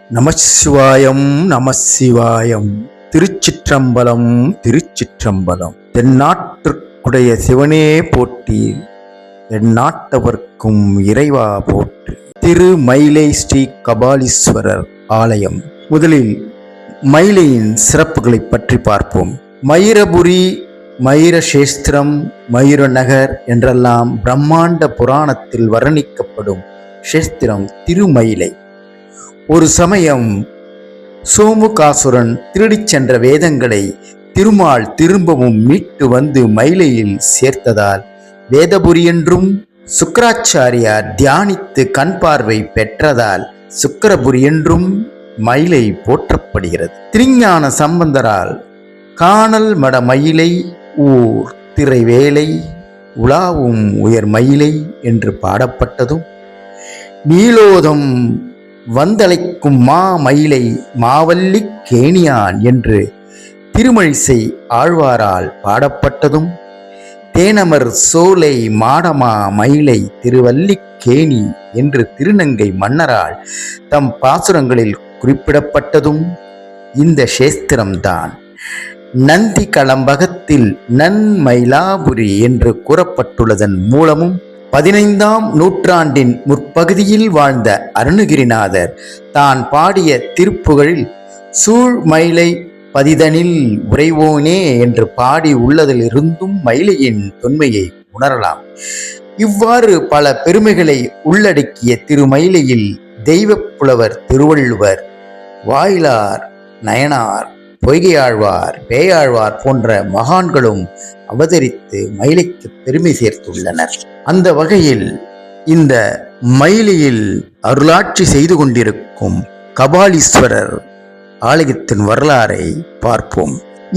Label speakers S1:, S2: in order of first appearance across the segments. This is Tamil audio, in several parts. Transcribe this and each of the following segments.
S1: நமசிவாயம் நமசிவாயம் திருச்சிற்றம்பலம் திருச்சிற்றம்பலம். தென்னாட்டிற்குடைய சிவனே போட்டி எந்நாட்டவர்க்கும் இறைவா போற்றி. திருமயிலை ஸ்ரீ கபாலீஸ்வரர் ஆலயம். முதலில் மயிலையின் சிறப்புகளை பற்றி பார்ப்போம். மயிரபுரி மயிரசேஸ்திரம் மயூரநகர் என்றெல்லாம் பிரம்மாண்ட புராணத்தில் வர்ணிக்கப்படும் சேஸ்திரம் திருமயிலை. ஒரு சமயம் சோமுகாசுரன் திருடிச் சென்ற வேதங்களை திருமால் திரும்பவும் மீட்டு வந்து மயிலையில் சேர்த்ததால் வேதபுரி என்றும் சுக்கராச்சாரியார் தியானித்து கண் பார்வை பெற்றதால் சுக்கரபுரி என்றும் மயிலை போற்றப்படுகிறது. திருஞான சம்பந்தரால் காணல் மட மயிலை ஊர் திரைவேலை உலாவும் உயர் மயிலை என்று பாடப்பட்டதும் நீலோதம் வந்தழைக்கும் மா மயிலை மாவல்லி கேணியான் என்று திருமழிசை ஆழ்வாரால் பாடப்பட்டதும் தேனமர் சோலை மாடமா மயிலை திருவல்லிக்கேணி என்று திருநங்கை மன்னரால் தம் பாசுரங்களில் குறிப்பிடப்பட்டதும் இந்த சேஸ்திரம்தான். நந்தி களம்பகத்தில் நன்மயிலாபுரி என்று கூறப்பட்டுள்ளதன் மூலமும் பதினைந்தாம் நூற்றாண்டின் முற்பகுதியில் வாழ்ந்த அருணகிரிநாதர் தான் பாடிய திருப்புகழில் சூழ் மயிலை பதிதனில் உறைவோனே என்று பாடி உள்ளதிலிருந்தும் மயிலையின் தொன்மையை உணரலாம். இவ்வாறு பல பெருமைகளை உள்ளடக்கிய திருமயிலையில் தெய்வப் புலவர் திருவள்ளுவர் வாயிலார் நயனார் பொய்கையாழ்வார் பேயாழ்வார் போன்ற மகான்களும் அவதரித்து மயிலைக்கு பெருமை சேர்த்துள்ளனர். அந்த வகையில் இந்த மயிலியில் அருளாட்சி செய்து கொண்டிருக்கும் கபாலீஸ்வரர் ஆலயத்தின் வரலாறை பார்ப்போம்.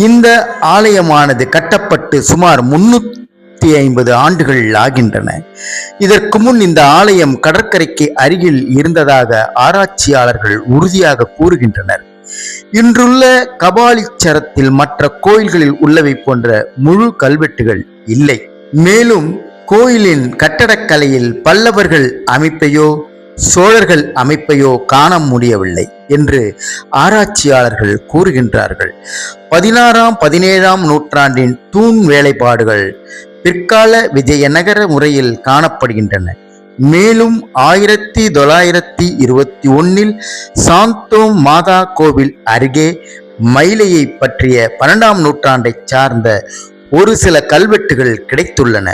S1: இந்த ஆலயமானது கட்டப்பட்டு சுமார் முன்னூத்தி ஐம்பது ஆண்டுகள் ஆகின்றன. இதற்கு முன் இந்த ஆலயம் கடற்கரைக்கு அருகில் இருந்ததாக ஆராய்ச்சியாளர்கள் உறுதியாக கூறுகின்றனர். இன்றுள்ள கபாலீச்சரத்தில் மற்ற கோயில்களில் உள்ளவை போன்ற முழு கல்வெட்டுகள் இல்லை. மேலும் கோயிலின் கட்டடக்கலையில் பல்லவர்கள் அமைப்பையோ சோழர்கள் அமைப்பையோ காண முடியவில்லை என்று ஆராய்ச்சியாளர்கள் கூறுகின்றார்கள். பதினாறாம் பதினேழாம் நூற்றாண்டின் தூண் வேலைப்பாடுகள் பிற்கால விஜயநகர முறையில் காணப்படுகின்றன. மேலும் ஆயிரத்தி தொள்ளாயிரத்தி இருபத்தி ஒன்னில் சாந்தோம் மாதா கோவில் அருகே மயிலையை பற்றிய பன்னெண்டாம் நூற்றாண்டைச் சார்ந்த ஒரு சில கல்வெட்டுகள் கிடைத்துள்ளன.